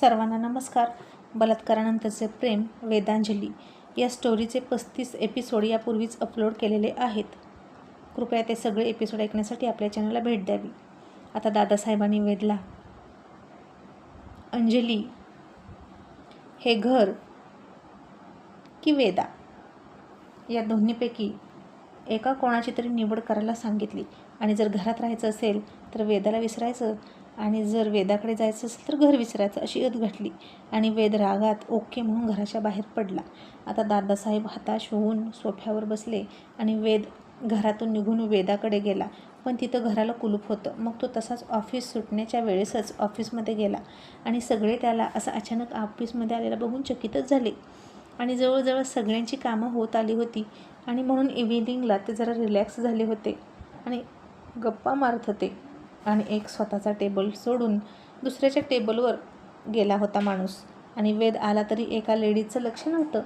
सर्वांना नमस्कार. बलात्कारानंतरचे प्रेम वेदांजली या स्टोरीचे पस्तीस एपिसोड यापूर्वीच अपलोड केलेले आहेत. कृपया ते सगळे एपिसोड ऐकण्यासाठी आपल्या चॅनलला भेट द्यावी. आता दादासाहेबांनी वेदला अंजली हे घर की वेदा? या दोन्हीपैकी एका कोणाची तरी निवड करायला सांगितली. आणि जर घरात राहायचं असेल तर वेदाला विसरायचं आणि जर वेदाकडे जायचं असेल तर घर विसरायचं अशी अत घडली आणि वेद रागात ओके म्हणून घराच्या बाहेर पडला. आता दादासाहेब हताश होऊन सोफ्यावर बसले आणि वेद घरातून निघून वेदाकडे गेला. पण तिथं घराला कुलूप होतं. मग तो तसाच ऑफिस सुटण्याच्या वेळेसच ऑफिसमध्ये गेला. आणि सगळे त्याला असं अचानक ऑफिसमध्ये आलेला बघून चकितच झाले. आणि जवळजवळ सगळ्यांची कामं होत आली होती. आणि म्हणून इव्हिनिंगला ते जरा रिलॅक्स झाले होते. आणि गप्पा मारत होते. आणि एक स्वतःचा टेबल सोडून दुसऱ्याच्या टेबलवर गेला होता माणूस. आणि वेद आला तरी एका लेडीजचं लक्ष नव्हतं.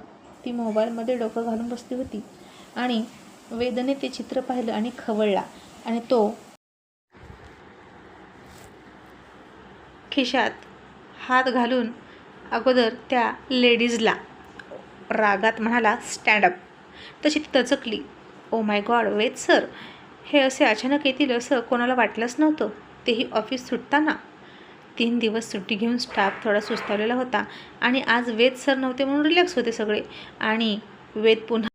ती मोबाईलमध्ये डोकं घालून बसली होती. आणि वेदने ते चित्र पाहिलं आणि खवळला. आणि तो खिशात हात घालून अगोदर त्या लेडीजला रागात म्हणाला स्टँडअप तशी ती दचकली oh my God Ved sir हे असे अचानक येतील असं कोणाला वाटलंच नव्हतं. तेही ऑफिस सुटताना. तीन दिवस सुट्टी घेऊन स्टाफ थोडा सुस्तावलेला होता आणि आज वेद सर नव्हते म्हणून रिलॅक्स होते सगळे. आणि वेद पुन्हा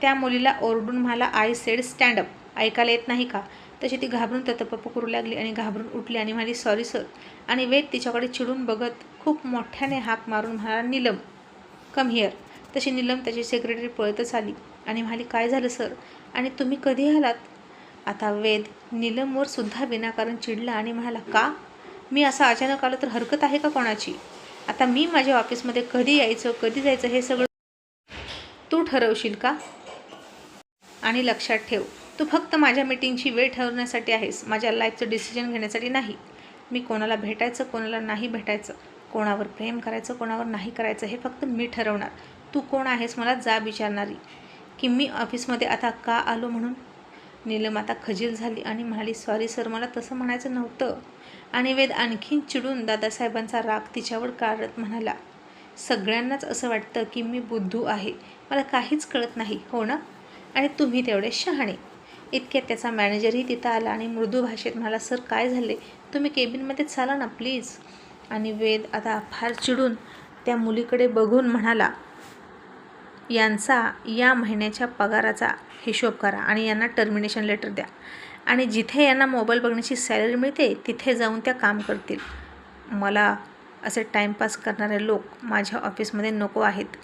त्या मुलीला ओरडून मला आय सेड स्टँडअप ऐकायला येत नाही का? तशी ती घाबरून ततपप करू लागली आणि घाबरून उठली आणि म्हणाली सॉरी सर आणि वेद तिच्याकडे चिडून बघत खूप मोठ्याने हाक मारून म्हणाला नीलम कम हिअर तशी नीलम त्याची सेक्रेटरी पळतच आली आणि म्हणाली काय झालं सर आणि तुम्ही कधी आलात? आता वेद नीलमवर सुद्धा विनाकारण चिडला आणि म्हणाला का? मी असं अचानक आलो तर हरकत आहे का कोणाची? आता मी माझ्या ऑफिसमध्ये कधी यायचं कधी जायचं हे सगळं तू ठरवशील का? आणि लक्षात ठेव तू फक्त माझ्या मीटिंगची वेळ ठरवण्यासाठी आहेस. माझ्या लाईफचं डिसिजन घेण्यासाठी नाही. मी कोणाला भेटायचं कोणाला नाही भेटायचं कोणावर प्रेम करायचं कोणावर नाही करायचं हे फक्त मी ठरवणार. तू कोण आहेस मला जा विचारणारी. की मी ऑफिसमध्ये आता का आलो म्हणून? नीलम आता खजील झाली आणि म्हणाली सॉरी सर मला तसं म्हणायचं नव्हतं. आणि वेद आणखीन चिडून दादासाहेबांचा राग तिच्यावर काढत म्हणाला सगळ्यांनाच असं वाटतं की मी बुद्धू आहे. मला काहीच कळत नाही हो ना? आणि तुम्ही तेवढे शहाणे. इतक्यात त्याचा मॅनेजरही तिथं आला आणि मृदू भाषेत म्हणाला सर काय झाले? तुम्ही केबिनमध्ये चाला ना प्लीज आणि वेद आता फार चिडून त्या मुलीकडे बघून म्हणाला यांचा या महिन्याच्या पगाराचा हिशोब करा आणि यांना टर्मिनेशन लेटर द्या. आणि जिथे यांना मोबाईल बघण्याची सॅलरी मिळते तिथे जाऊन त्या काम करतील. मला असे टाईमपास करणारे लोक माझ्या ऑफिसमध्ये नको आहेत.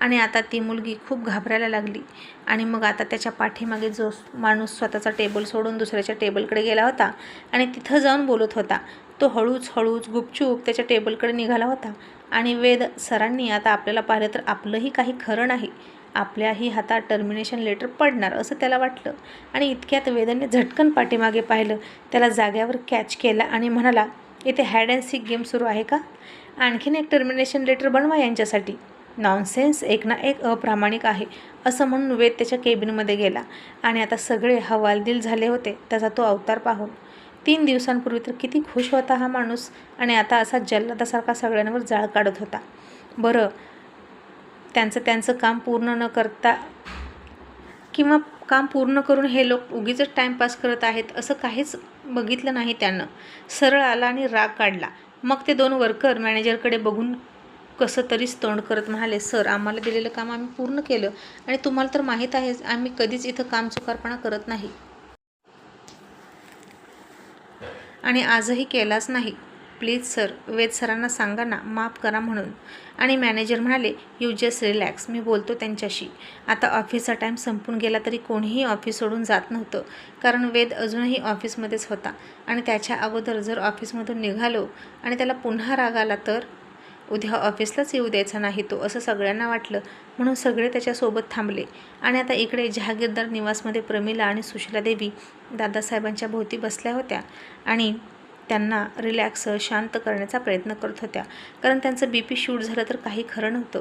आणि आता ती मुलगी खूप घाबरायला लागली. आणि मग आता त्याच्या पाठीमागे जो माणूस स्वतःचा टेबल सोडून दुसऱ्याच्या टेबलकडे गेला होता आणि तिथं जाऊन बोलत होता. तो हळूच हळूच गुपचूप त्याच्या टेबलकडे निघाला होता. आणि वेद सरांनी आता आपल्याला पाहिलं तर आपलंही काही खरं नाही. आपल्याही हातात टर्मिनेशन लेटर पडणार असं त्याला वाटलं. आणि इतक्यात वेदाने झटकन पाठीमागे पाहिलं. त्याला जाग्यावर कॅच केला आणि म्हणाला इथे हॅड अँड सीक गेम सुरू आहे का? आणखीन एक टर्मिनेशन लेटर बनवा यांच्यासाठी. नॉनसेन्स एक ना एक अप्रामाणिक आहे असं म्हणून वेद त्याच्या केबिनमध्ये गेला. आणि आता सगळे हवालदिल झाले होते त्याचा तो अवतार पाहून. तीन दिवसांपूर्वी तर किती खुश होता हा माणूस आणि आता असा जल्लादासारखा सगळ्यांवर जाळ काढत होता. बरं त्यांचं त्यांचं काम पूर्ण न करता किंवा काम पूर्ण करून हे लोक उगीच टाईमपास करत आहेत असं काहीच बघितलं नाही त्यानं. सरळ आला आणि राग काढला. मग ते दोन वर्कर मॅनेजरकडे बघून कसं तरीच तोंड करत म्हणाले सर आम्हाला दिलेलं काम आम्ही पूर्ण केलं आणि तुम्हाला तर माहीत आहेच आम्ही कधीच इथं काम चुकारपणा करत नाही. आणि आजही केलाच नाही. प्लीज सर वेद सरांना सांगा ना माफ करा म्हणून. आणि मॅनेजर म्हणाले यू जस्ट रिलॅक्स मी बोलतो त्यांच्याशी. आता ऑफिसचा टाईम संपून गेला तरी कोणीही ऑफिस सोडून जात नव्हतं कारण वेद अजूनही ऑफिसमध्येच होता. आणि त्याच्या अगोदर जर ऑफिसमधून निघालो आणि त्याला पुन्हा राग आला तर उद्या ऑफिसलाच येऊ द्यायचा नाही तो असं सगळ्यांना वाटलं. म्हणून सगळे त्याच्यासोबत थांबले. आणि आता इकडे जहागीरदार निवासमध्ये प्रमिला आणि सुशीला देवी दादासाहेबांच्या भोवती बसल्या होत्या आणि त्यांना रिलॅक्स शांत करण्याचा प्रयत्न करत होत्या. कारण त्यांचं बी पी शूट झालं तर काही खरं नव्हतं.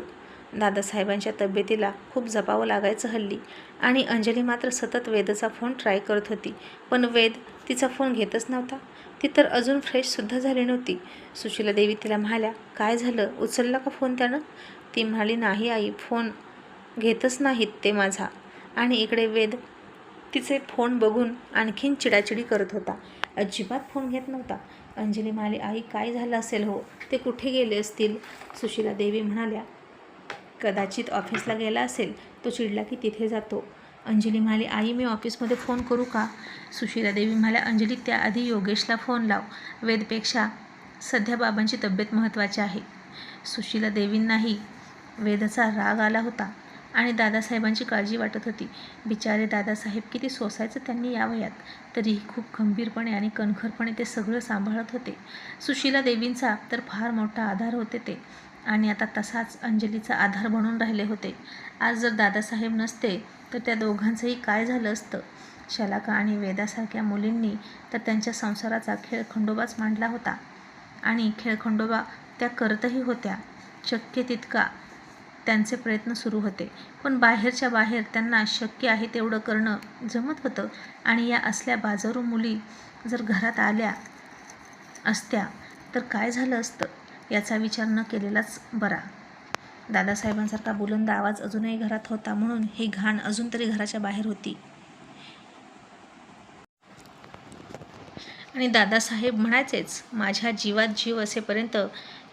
दादासाहेबांच्या तब्येतीला खूप जपावं लागायचं हल्ली. आणि अंजली मात्र सतत वेदचा फोन ट्राय करत होती. पण वेद तिचा फोन घेतच नव्हता. ती तर अजून फ्रेशसुद्धा झाली नव्हती. सुशीला देवी तिला म्हणाल्या काय झालं? उचलला का फोन त्यानं? ती म्हणाली नाही आई फोन घेतच नाहीत ते माझा. आणि इकडे वेद तिचे फोन बघून आणखीन चिडाचिडी करत होता. अजिबात फोन घेत नव्हता. अंजली म्हणाली आई काय झालं असेल हो? ते कुठे गेले असतील? सुशीला देवी म्हणाल्या कदाचित ऑफिसला गेला असेल. तो चिडला की तिथे जातो. अंजली म्हणाली आई मी ऑफिसमध्ये फोन करू का? सुशीला देवी म्हणाल्या अंजली त्याआधी योगेशला फोन लाव. वेदपेक्षा सध्या बाबांची तब्येत महत्त्वाची आहे. सुशीला देवींनाही वेदचा राग आला होता आणि दादासाहेबांची काळजी वाटत होती. बिचारे दादासाहेब किती सोसायचं त्यांनी या वयात तरीही खूप गंभीरपणे आणि कणखरपणे ते सगळं सांभाळत होते. सुशीला देवींचा तर फार मोठा आधार होते ते आणि आता तसाच अंजलीचा आधार बनून राहिले होते. आज जर दादासाहेब नसते तर त्या दोघांचंही काय झालं असतं? शलाका आणि वेदासारख्या मुलींनी तर त्यांच्या संसाराचा खेळ खंडोबाच मांडला होता. आणि खेळखंडोबा त्या करतही होत्या. शक्य तितका त्यांचे प्रयत्न सुरू होते. पण बाहेरच्या बाहेर त्यांना शक्य आहे तेवढं करणं जमत होतं. आणि या असल्या बाजारू मुली जर घरात आल्या असत्या तर काय झालं असतं? याचा विचार न केलेलाच बरा. दादासाहेबांसारखा बुलंद आवाज अजूनही घरात होता म्हणून ही घाण अजून तरी घराच्या बाहेर होती. आणि दादासाहेब म्हणायचेच माझ्या जीवात जीव असेपर्यंत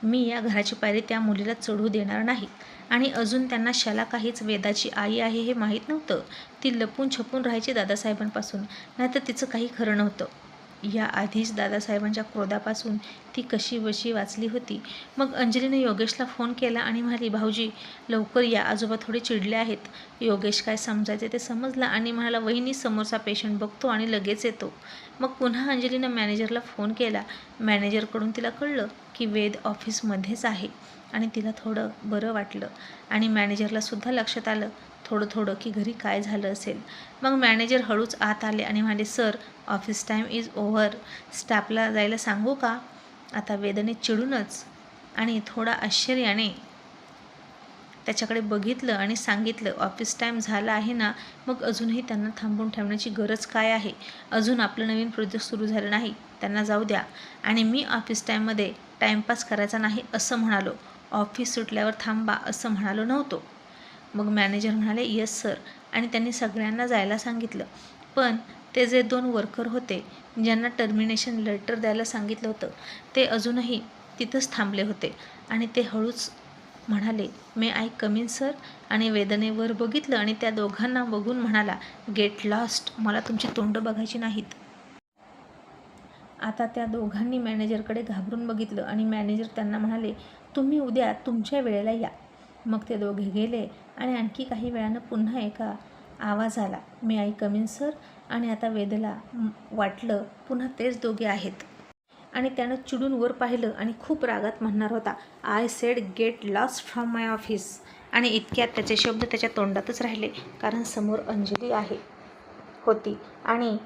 मी या घराची पायरी त्या मुलीला चढू देणार नाही. आणि अजून त्यांना शाला काहीच वेदाची आई आहे हे माहीत नव्हतं. ती लपून छपून राहायची दादासाहेबांपासून. नाहीतर तिचं काही खरं नव्हतं. या आधीच दादासाहेबांच्या क्रोधापासून ती कशी वशी वाचली होती. मग अंजलीने योगेशला फोन केला आणि म्हणाली भाऊजी लवकर या. आजोबा थोडे चिडले आहेत. योगेश काय समजायचे ते समजलं आणि म्हणाला वहिनी समोरचा पेशंट बघतो आणि लगेच येतो. मग पुन्हा अंजलीनं मॅनेजरला फोन केला. मॅनेजरकडून तिला कळलं की वेद ऑफिसमध्येच आहे आणि तिला थोडं बरं वाटलं आणि मॅनेजरलासुद्धा लक्षात आलं. थोडं थोडं की घरी काय झालं असेल. मग मॅनेजर हळूच आत आले आणि म्हणाले sir office time is over. स्टाफला जायला सांगू का? आता वेदने चिडूनच. आणि थोडा आश्चर्याने त्याच्याकडे बघितलं आणि सांगितलं ऑफिस टाईम झाला आहे ना मग अजूनही त्यांना थांबून ठेवण्याची गरज काय आहे? अजून आपलं नवीन प्रोजेक्ट सुरू झालं नाही त्यांना जाऊ द्या. आणि मी ऑफिस टाईममध्ये टाईमपास करायचा नाही असं म्हणालो. ऑफिस सुटल्यावर थांबा असं म्हणालो नव्हतो. मग मॅनेजर म्हणाले येस सर. आणि त्यांनी सगळ्यांना जायला सांगितलं. पण ते जे दोन वर्कर होते ज्यांना टर्मिनेशन लेटर द्यायला सांगितलं होतं ते अजूनही तिथंच थांबले होते. आणि ते हळूच म्हणाले मे आय कमिन सर. आणि वेदनेवर बघितलं आणि त्या दोघांना बघून म्हणाला गेट लॉस्ट मला तुमची तोंड बघायची नाहीत. आता त्या दोघांनी मॅनेजरकडे घाबरून बघितलं आणि मॅनेजर त्यांना म्हणाले तुम्ही उद्या तुमच्या वेळेला या. मग ते दोघे गेले आणि आणखी काही वेळानं पुन्हा एका आवाज आला. May I come in sir. आणि आता वेदला वाटलं पुन्हा तेच दोघे आहेत. आणि त्यानं चिडून वर पाहिलं आणि खूप रागात म्हणणार होता I said get lost from my office आणि इतक्यात त्याचे शब्द त्याच्या तोंडातच राहिले कारण समोर अंजली आहे होती. आणि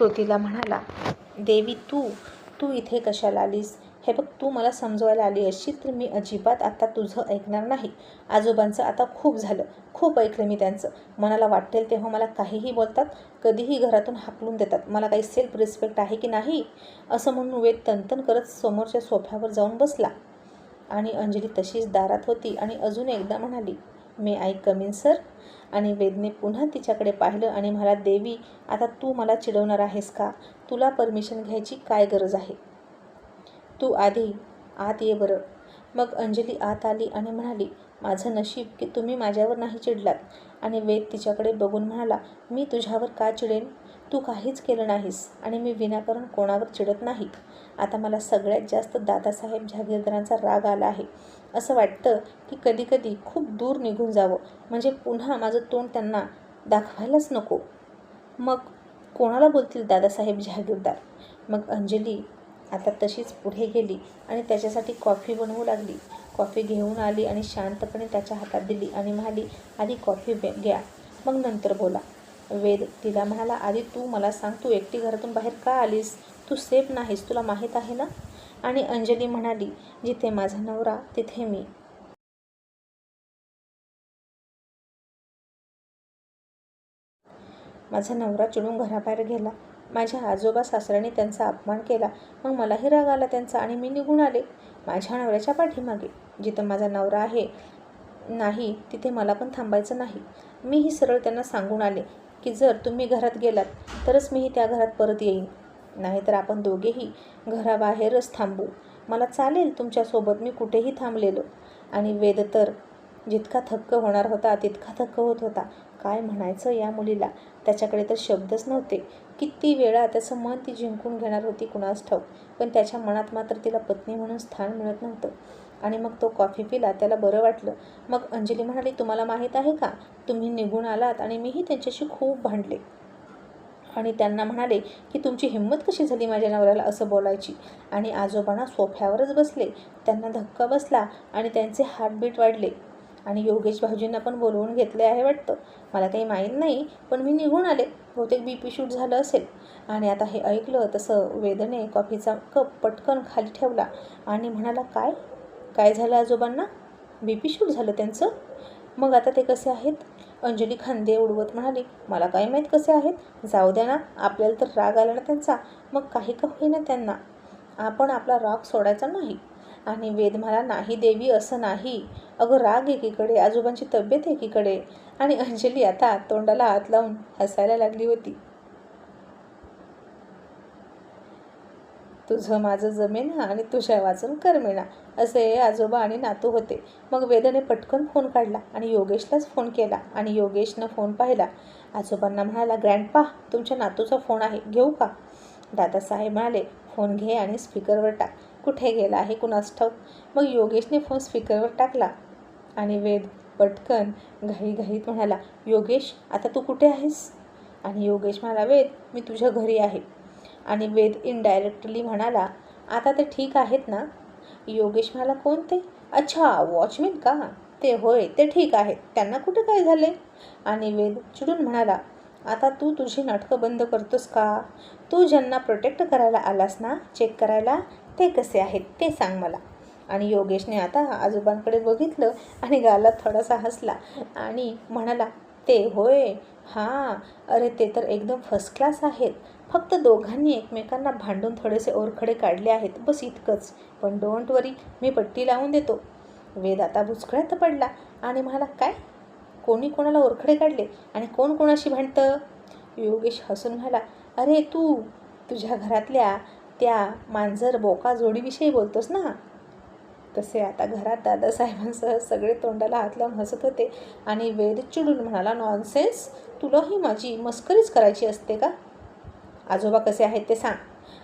तो तिला म्हणाला देवी तू तू इथे कशाला आलीस? हे बघ तू मला समजवायला आली अशी तर मी अजिबात आता तुझं ऐकणार नाही. आजोबांचं आता खूप झालं. खूप ऐकलं मी त्यांचं. मनाला वाटेल तेव्हा मला काहीही बोलतात कधीही घरातून हाकलून देतात. मला काही सेल्फ रिस्पेक्ट आहे की नाही? असं म्हणून वेद तनतन करत समोरच्या सोफ्यावर जाऊन बसला. आणि अंजली तशीच दारात होती आणि अजून एकदा म्हणाली मे आय कमीन सर आणि वेदने पुन्हा तिच्याकडे पाहिलं आणि म्हणाला देवी आता तू मला चिडवणार आहेस का? तुला परमिशन घ्यायची काय गरज आहे? तू आधी आत ये बरं. मग अंजली आत आली आणि म्हणाली माझं नशीब की तुम्ही माझ्यावर नाही चिडलात. आणि वेद तिच्याकडे बघून म्हणाला मी तुझ्यावर का चिडेन? तू काहीच केलं नाहीस आणि मी विनाकारण कोणावर चिडत नाही. आता मला सगळ्यात जास्त दादासाहेब जहागीरदारांचा राग आला आहे. असं वाटतं की कधीकधी खूप दूर निघून जावं. म्हणजे पुन्हा माझं तोंड त्यांना दाखवायलाच नको. मग कोणाला बोलतील दादासाहेब जहागीरदार मग अंजली आता तशीच पुढे गेली आणि त्याच्यासाठी कॉफी बनवू लागली. कॉफी घेऊन आली आणि शांतपणे त्याच्या हातात दिली आणि म्हणाली आधी कॉफी घ्या. मग नंतर बोला. वेद तिला म्हणाला आधी तू मला सांग तू एकटी घरातून बाहेर का आलीस? तू सेफ नाहीस तुला माहीत आहे ना? आणि अंजली म्हणाली जिथे माझा नवरा तिथे मी. माझा नवरा चिडून घराबाहेर गेला. माझ्या आजोबा सासऱ्याने त्यांचा अपमान केला. मग मलाही राग आला त्यांचा आणि मी निघून आले. माझ्या नवऱ्याच्या पाठीमागे जिथं माझा नवरा आहे नाही तिथे मला पण थांबायचं नाही. मीही सरळ त्यांना सांगून आले की जर तुम्ही घरात गेलात तरच मीही त्या घरात परत येईन. नाहीतर आपण दोघेही घराबाहेरच थांबू. मला चालेल तुमच्यासोबत मी कुठेही थांबलेलो. आणि वेद तर जितका थक्क होणार होता तितका थक्क होत होता. काय म्हणायचं या मुलीला? त्याच्याकडे तर शब्दच नव्हते. किती वेळा त्याचं मन ती जिंकून घेणार होती कुणास ठाऊक. पण त्याच्या मनात मात्र तिला पत्नी म्हणून स्थान मिळत नव्हतं. आणि मग तो कॉफी पिला त्याला बरं वाटलं. मग अंजली म्हणाली तुम्हाला माहीत आहे का? तुम्ही निघून आलात आणि मीही त्यांच्याशी खूप भांडले. आणि त्यांना म्हणाले की तुमची हिंमत कशी झाली माझ्या नवऱ्याला असं बोलायची? आणि आजोबांना सोफ्यावरच बसले. त्यांना धक्का बसला आणि त्यांचे हार्टबीट वाढले. आणि योगेश भाऊजींना पण बोलवून घेतले आहे वाटतं. मला काही माहीत नाही पण मी निघून आले. बहुतेक बी पी शूट झालं असेल. आणि आता हे ऐकलं तसं वेदने कॉफीचा कप पटकन खाली ठेवला आणि म्हणाला काय? काय झालं आजोबांना? बी पी शूट झालं त्यांचं? मग आता ते कसे आहेत? अंजली खांदे उडवत म्हणाली मला काय माहीत कसे आहेत? जाऊ द्या ना आपल्याला तर राग आला ना त्यांचा. मग काही का होईना त्यांना. आपण आपला राग सोडायचा नाही. आणि वेद मला नाही देवी असं नाही. अगं राग एकीकडे आजोबांची तब्येत एकीकडे. आणि अंजली आता तोंडाला हात लावून हसायला लागली होती. तुझं माझं जमेना आणि तुझ्या वाचून करमेना असे आजोबा आणि नातू होते. मग वेदने पटकन फोन काढला आणि योगेशलाच फोन केला आणि योगेशनं फोन पाहिला. आजोबांना म्हणाला ग्रँडपा तुमच्या नातूचा फोन आहे घेऊ का? दादासाहेब म्हणाले फोन घे आणि स्पीकरवर टाक. कुठे गेला आहे कुणास ठाऊक? मग योगेशने फोन स्पीकरवर टाकला आणि वेद पटकन घाईघाईत म्हणाला योगेश आता तू कुठे आहेस? आणि योगेश म्हणाला वेद मी तुझ्या घरी आहे. आणि वेद इनडायरेक्टली म्हणाला आता ते ठीक आहेत ना? योगेश म्हणाला कोणते? अच्छा वॉचमॅन का? ते होय ते ठीक आहेत. त्यांना कुठं काय झाले? आणि वेद चिडून म्हणाला आता तू तुझी नाटकं बंद करतोस का? तू ज्यांना प्रोटेक्ट करायला आलास ना चेक करायला ते कसे आहेत ते सांग मला. आणि योगेशने आता आजोबांकडे बघितलं आणि गाला थोडासा हसला आणि म्हणाला ते होय हां अरे ते तर एकदम फर्स्ट क्लास आहेत. फक्त दोघांनी एकमेकांना भांडून थोडेसे ओरखडे काढले आहेत बस इतकंच. पण डोंट वरी मी पट्टी लावून देतो. वेद आता बुचकळ्यात पडला आणि म्हणाला काय? कोणी कोणाला ओरखडे काढले? आणि कोण कोणाशी भांडतं? योगेश हसून म्हणाला अरे तू तुझ्या घरातल्या त्या मांजर बोका जोडीविषयी बोलतोस ना? तसे आता घरात दादासाहेबांसह सगळे तोंडाला हात लावून हसत होते आणि वेद चिडून म्हणाला नॉनसेन्स तुलाही माझी मस्करीच करायची असते का? आजोबा कसे आहेत ते सांग.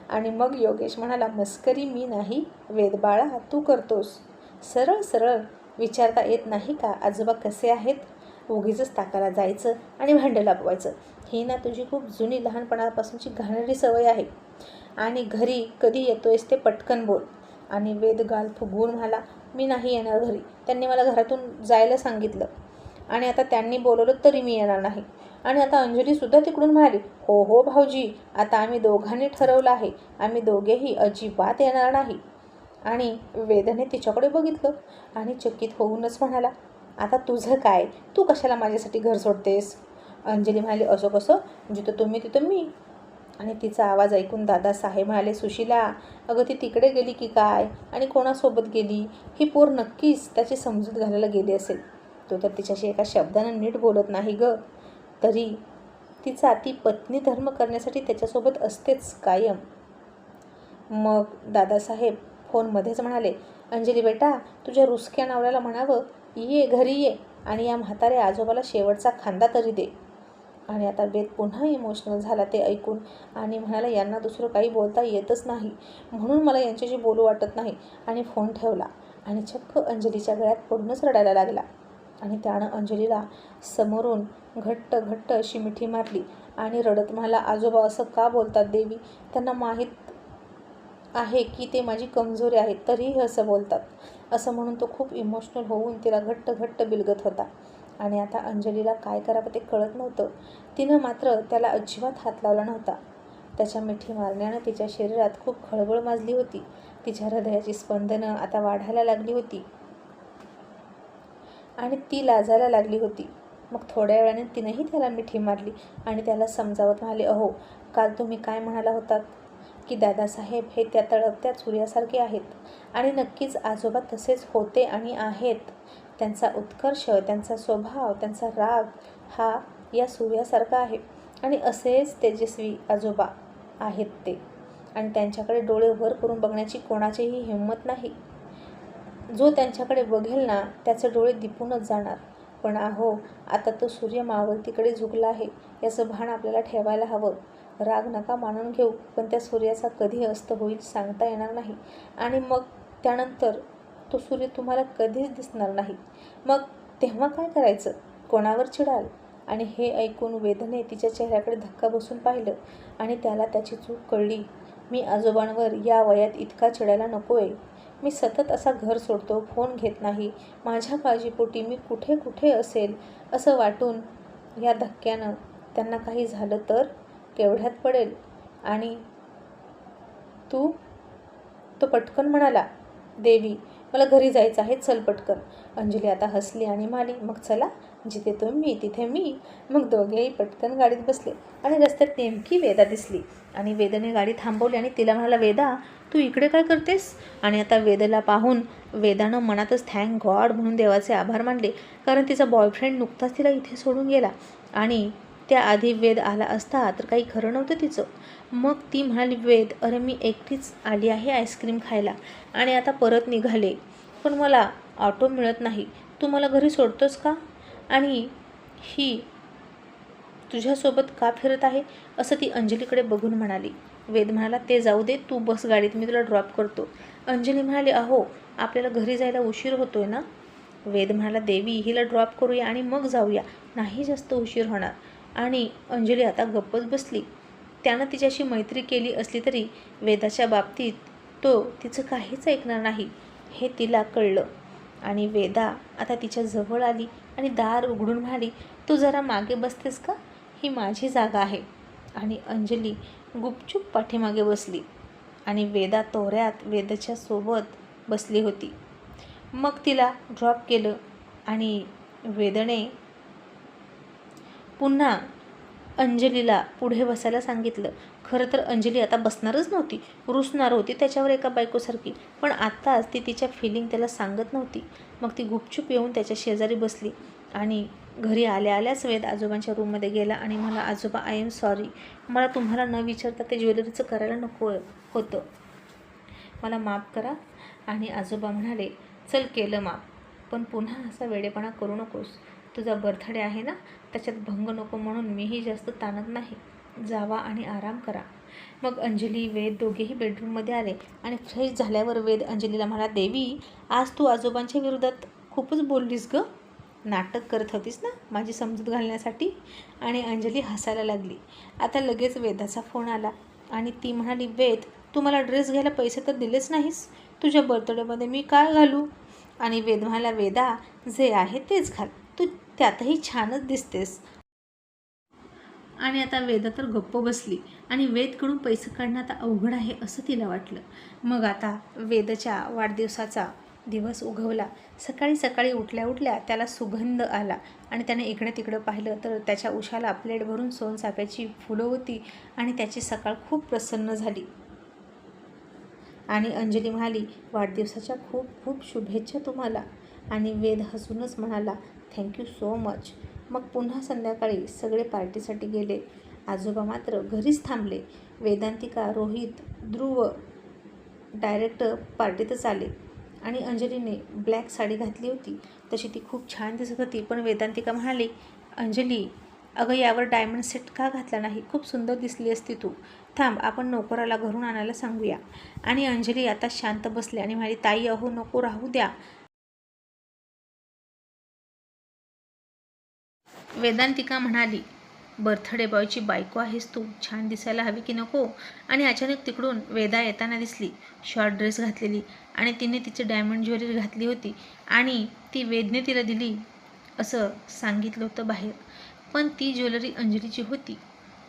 आणि मग योगेश म्हणाला मस्करी मी नाही वेदबाळा तू करतोस. सरळ सरळ. विचारता येत नाही का? आजोबा कसे आहेत? उगीच ताकाला जायचं आणि भांडं लापवायचं. ही ना तुझी खूप जुनी लहानपणापासूनची घाणेरी सवय आहे. आणि घरी कधी येतोयस ते पटकन बोल. आणि वेदगाल फुगवून म्हणाला मी नाही येणार घरी. त्यांनी मला घरातून जायला सांगितलं. आणि आता त्यांनी बोलवलं तरी मी येणार नाही. आणि आता अंजलीसुद्धा तिकडून म्हणाली हो हो भाऊजी. आता आम्ही दोघांनी ठरवलं आहे. आम्ही दोघेही अजिबात येणार नाही. आणि वेदने तिच्याकडे बघितलं आणि चकित होऊनच म्हणाला आता तुझं काय? तू कशाला माझ्यासाठी घर सोडतेस? अंजली म्हणाली असं कसं? जिथं तुम्ही तिथं मी. आणि तिचा आवाज ऐकून दादासाहेब म्हणाले सुशीला अगं ती तिकडे गेली की काय? आणि कोणासोबत गेली? ही पोर नक्कीच त्याची समजूत घालायला गेली असेल. तो तर तिच्याशी एका शब्दानं नीट बोलत नाही ग. तरी तिचा ती पत्नी धर्म करण्यासाठी त्याच्यासोबत असतेच कायम. मग दादासाहेब फोनमध्येच म्हणाले अंजली बेटा तुझ्या रुसक्या नावल्याला म्हणावं ये घरी ये आणि या म्हाताऱ्या आजोबाला शेवटचा खांदा तरी दे. आणि आता बेत पुन्हा इमोशनल झाला ते ऐकून. आणि म्हणाला यांना दुसरं काही बोलता येतच नाही. म्हणून मला यांच्याशी बोलू वाटत नाही. आणि फोन ठेवला. आणि चक्क अंजलीच्या गळ्यात पडूनच रडायला लागला. आणि त्यानं अंजलीला समोरून घट्ट घट्ट अशी मिठी मारली. आणि रडत म्हणाला आजोबा असं का बोलतात देवी? त्यांना माहीत आहे की ते माझी कमजोरी आहे तरीही असं बोलतात. असं म्हणून तो खूप इमोशनल होऊन तिला घट्ट घट्ट बिलगत होता. आणि आता अंजलीला काय करावं ते कळत नव्हतं. तिनं मात्र त्याला अजिबात हात लावला नव्हता. त्याच्या मिठी मारण्यानं तिच्या शरीरात खूप खळबळ माजली होती. तिच्या हृदयाची स्पंदनं आता वाढायला लागली होती. आणि ती लाजायला लागली होती. मग थोड्या वेळाने तिनंही त्याला मिठी मारली आणि त्याला समजावत म्हणाले अहो काल तुम्ही काय म्हणाला होतात? की दादासाहेब हे त्या तळपत्या सूर्यासारखे आहेत आणि नक्कीच आजोबा तसेच होते आणि आहेत. त्यांचा उत्कर्ष त्यांचा स्वभाव त्यांचा राग हा या सूर्यासारखा आहे. आणि असेच तेजस्वी आजोबा आहेत ते. आणि त्यांच्याकडे डोळे वर करून बघण्याची कोणाचीही हिंमत नाही. जो त्यांच्याकडे बघेल ना त्याचे डोळे दिपूनच जाणार. पण आहो आता तो सूर्य मावळतीकडे झुकला आहे याचं भान आपल्याला ठेवायला हवं. राग नका मानून घेऊ पण त्या सूर्याचा कधी अस्त होईल सांगता येणार नाही. आणि मग त्यानंतर तो सूर्य तुम्हाला कधीच दिसणार नाही. मग तेव्हा काय करायचं? कोणावर चिडाल? आणि हे ऐकून वेदने तिच्या चेहऱ्याकडे धक्का बसून पाहिलं आणि त्याला त्याची चूक कळली. मी आजोबांवर या वयात इतका चिडायला नको आहे मी सतत असा घर सोडतो फोन घेत नाही. माझ्या काळजीपोटी मी कुठे कुठे असेल? असं वाटून या धक्क्यानं त्यांना काही झालं तर केवढ्यात पडेल? आणि तू? तो पटकन म्हणाला देवी मला घरी जायचं आहे चल पटकन. अंजली आता हसली आणि म्हणाली मग चला जिथे तुम्ही तिथे मी. मग दोघेही पटकन गाडीत बसले आणि रस्त्यात नेमकी वेदा दिसली. आणि वेदाने गाडी थांबवली आणि तिला म्हणाला वेदा तू इकडे काय करतेस? आणि आता वेदला पाहून वेदानं मनातच थँक गॉड म्हणून देवाचे आभार मानले कारण तिचा बॉयफ्रेंड नुकताच तिला इथे सोडून गेला. आणि त्याआधी वेद आला असता तर काही खरं नव्हतं तिचं. मग ती म्हणाली वेद अरे मी एकटीच आली आहे आईस्क्रीम खायला आणि आता परत निघाले. पण मला ऑटो मिळत नाही. तू मला घरी सोडतोस का? आणि ही तुझ्यासोबत का फिरत आहे? असं ती अंजलीकडे बघून म्हणाली. वेद म्हणाला ते जाऊ दे तू बस गाडीत मी तुला ड्रॉप करतो. अंजली म्हणाली अहो आपल्याला घरी जायला उशीर होतोय ना? वेद म्हणाला देवी हिला ड्रॉप करूया आणि मग जाऊया. नाही जास्त उशीर होणार. आणि अंजली आता गप्पच बसली. त्यानं तिच्याशी मैत्री केली असली तरी वेदाच्या बाबतीत तो तिचं काहीच ऐकणार नाही हे तिला कळलं. आणि वेदा आता तिच्या जवळ आली आणि दार उघडून म्हणाली तू जरा मागे बसतेस का? ही माझी जागा आहे. आणि अंजली गुपचूप पाठीमागे बसली. आणि वेदा तोऱ्यात वेदाच्या सोबत बसली होती. मग तिला ड्रॉप केलं आणि वेदने पुन्हा अंजलीला पुढे बसायला सांगितलं. खरं तर अंजली आता बसणारच नव्हती. रुसणार होती त्याच्यावर एका बायकोसारखी. पण आत्ताच ती तिच्या फिलिंग त्याला सांगत नव्हती. मग ती गुपचूप येऊन त्याच्या शेजारी बसली आणि घरी आल्या आल्याच वेद आजोबांच्या रूममध्ये गेला आणि मला आजोबा आय एम सॉरी मला तुम्हाला न विचारता ते ज्वेलरीचं करायला नको होतं. मला माफ करा. आणि आजोबा म्हणाले चल केलं माफ. पण पुन्हा असा वेडेपणा करू नकोस. तुझा बर्थडे आहे ना त्याच्यात भंग नको म्हणून मीही जास्त ताणत नाही. जावा आणि आराम करा. मग अंजली वेद दोघेही बेडरूममध्ये आले आणि फ्रेश झाल्यावर वेद अंजलीला म्हणा देवी आज तू आजोबांच्या विरोधात खूपच बोललीस गं. नाटक करत होतीस ना माझी समजूत घालण्यासाठी? आणि अंजली हसायला लागली. आता लगेच वेदाचा फोन आला आणि ती म्हणाली वेद तू मला ड्रेस घ्यायला पैसे तर दिलेच नाहीस. तुझ्या बर्थडेमध्ये मी काय घालू? आणि वेद म्हणाला वेदा जे आहे तेच घाल. त्यातही छानच दिसतेस. आणि आता वेदा तर गप्प बसली. आणि वेदकडून पैसे काढणं आता अवघड आहे असं तिला वाटलं. मग आता वेदच्या वाढदिवसाचा दिवस उगवला. सकाळी सकाळी उठल्या उठल्या त्याला सुगंध आला. आणि त्याने इकडे तिकडं पाहिलं तर त्याच्या उशाला प्लेट भरून सोनचाफ्याची फुलं होती. आणि त्याची सकाळ खूप प्रसन्न झाली. आणि अंजली म्हणाली वाढदिवसाच्या खूप खूप शुभेच्छा तुम्हाला. आणि वेद हसूनच म्हणाला थँक्यू सो मच मग पुन्हा संध्याकाळी सगळे पार्टीसाठी गेले. आजोबा मात्र घरीच थांबले. वेदांतिका रोहित ध्रुव डायरेक्ट पार्टीतच आले. आणि अंजलीने ब्लॅक साडी घातली होती. तशी ती खूप छान दिसत होती. पण वेदांतिका म्हणाली अंजली अगं यावर डायमंड सेट का घातला नाही? खूप सुंदर दिसली असती तू. थांब आपण नोकराला घरून आणायला सांगूया. आणि अंजली आता शांत बसली आणि म्हणाली ताई अहो नको राहू द्या. वेदांतिका म्हणाली बर्थडे बॉयची बायको आहेस तू छान दिसायला हवी की नको? आणि अचानक तिकडून वेदा येताना दिसली शॉर्ट ड्रेस घातलेली आणि तिने तिची डायमंड ज्वेलरी घातली होती आणि ती वेदने तिला दिली असं सांगितलं होतं बाहेर. पण ती ज्वेलरी अंजलीची होती.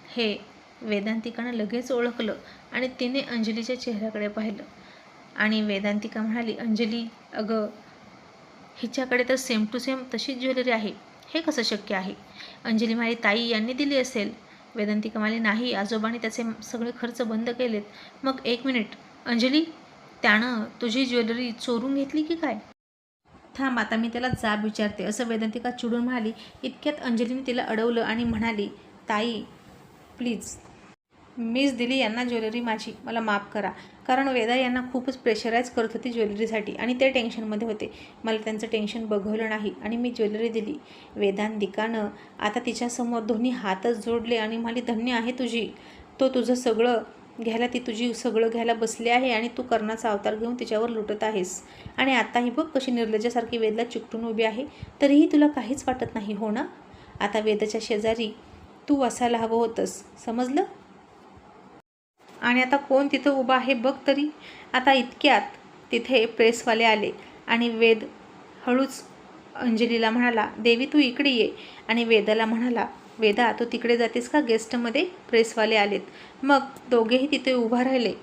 हे वेदांतिकानं लगेच ओळखलं आणि तिने अंजलीच्या चेहऱ्याकडे पाहिलं. आणि वेदांतिका म्हणाली अंजली अगं हिच्याकडे तर सेम टू सेम तशीच ज्वेलरी आहे. हे कसं शक्य आहे? अंजली म्हणाली ताई यांनी दिली असेल. वेदांतिका कमाली नाही आजोबाने त्याचे सगळे खर्च बंद केलेत. मग एक मिनिट. अंजली त्यानं तुझी ज्वेलरी चोरून घेतली की काय? थांब आता मी त्याला जाब विचारते. असं वेदांतिका चिडून म्हणाली इतक्यात अंजलीने तिला अडवलं आणि म्हणाली ताई प्लीज मीच दिली यांना ज्वेलरी माझी मला माफ करा. कारण वेदा यांना खूपच प्रेशराईज करत होती ज्वेलरीसाठी आणि ते टेन्शनमध्ये होते. मला त्यांचं टेन्शन बघवलं नाही आणि मी ज्वेलरी दिली. वेदांतिकानं आता तिच्यासमोर दोन्ही हातच जोडले आणि मला धन्य आहे तुझी. तो तुझं सगळं घ्यायला ती तुझी सगळं घ्यायला बसली आहे आणि तू कर्णाचा अवतार घेऊन तिच्यावर लुटत आहेस. आणि आत्ताही बघ कशी निर्लज्जासारखी वेदला चिकटून उभी आहे. तरीही तुला काहीच वाटत नाही हो ना? आता वेदाच्या शेजारी तू असायला हवं होतंस. समजलं? आणि आता कोण तिथं उभा आहे बघ तरी. आता इतक्यात तिथे प्रेसवाले आले आणि वेद हळूच अंजलीला म्हणाला देवी तू इकडे ये. आणि वेदाला म्हणाला वेदा तू तिकडे जातेस का? गेस्टमध्ये प्रेसवाले आलेत. मग दोघेही तिथे उभा राहिले.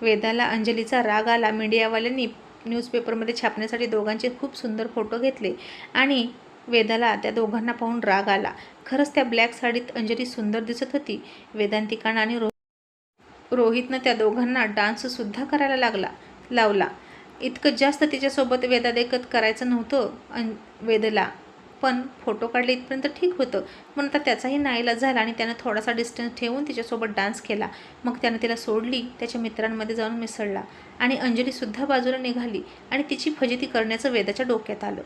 वेदाला अंजलीचा राग आला. मीडियावाल्यांनी न्यूजपेपरमध्ये छापण्यासाठी दोघांचे खूप सुंदर फोटो घेतले आणि वेदाला त्या दोघांना पाहून राग आला. खरंच त्या ब्लॅक साडीत अंजली सुंदर दिसत होती. वेदांतिकाण आणि रो रोहितनं त्या दोघांना डान्ससुद्धा करायला लागला लावला. इतकं जास्त तिच्यासोबत वेदादेखत करायचं नव्हतं अन वेदला. पण फोटो काढले इथपर्यंत ठीक होतं. पण आता त्याचाही नाईलाज झाला आणि त्यानं थोडासा डिस्टन्स ठेवून तिच्यासोबत डान्स केला. मग त्यानं तिला सोडली त्याच्या मित्रांमध्ये जाऊन मिसळला आणि अंजलीसुद्धा बाजूला निघाली आणि तिची फजिती करण्याचं वेदाच्या डोक्यात आलं.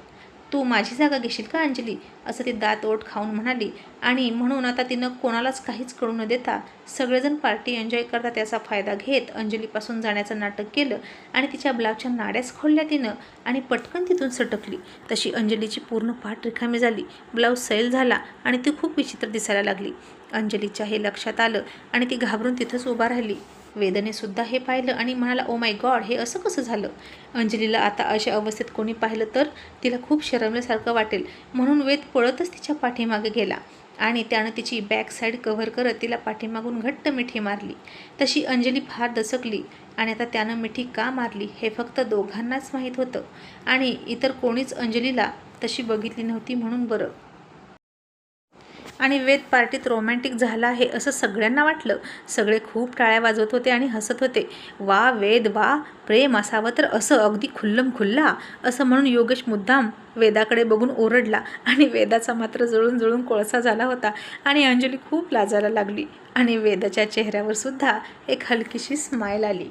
तू माझी जागा घेशील का अंजली? असं ती दात ओठ खाऊन म्हणाली. आणि म्हणून आता तिनं कोणालाच काहीच कळू न देता सगळेजण पार्टी एन्जॉय करतात त्याचा फायदा घेत अंजलीपासून जाण्याचं नाटक केलं आणि तिच्या ब्लाऊजच्या नाड्याच खोलल्या तिनं आणि पटकन तिथून सटकली. तशी अंजलीची पूर्ण पाठ रिकामी झाली. ब्लाऊज सैल झाला आणि ती खूप विचित्र दिसायला लागली. अंजलीच्या हे लक्षात आलं आणि ती घाबरून तिथंच उभा राहिली. वेदनेसुद्धा हे पाहिलं आणि म्हणाला ओ माय गॉड हे असं कसं झालं? अंजलीला आता अशा अवस्थेत कोणी पाहिलं तर तिला खूप शरमल्यासारखं वाटेल. म्हणून वेद पळतच तिच्या पाठीमागे गेला आणि त्यानं तिची बॅक साईड कव्हर करत तिला पाठीमागून घट्ट मिठी मारली. तशी अंजली फार दचकली आणि आता त्यानं मिठी का मारली हे फक्त दोघांनाच माहीत होतं. आणि इतर कोणीच अंजलीला तशी बघितली नव्हती म्हणून बरं. आणि वेद पार्टीत रोमॅन्टिक झाला आहे असं सगळ्यांना वाटलं. सगळे खूप टाळ्या वाजवत होते आणि हसत होते. वा वेद वा प्रेम असावं तर असं अगदी खुल्लम खुल्ला असं म्हणून योगेश मुद्दाम वेदाकडे बघून ओरडला आणि वेदाचा मात्र जळून जळून कोळसा झाला होता आणि अंजली खूप लाजायला लागली आणि वेदाच्या चेहऱ्यावर सुद्धा एक हलकीशी स्माईल आली.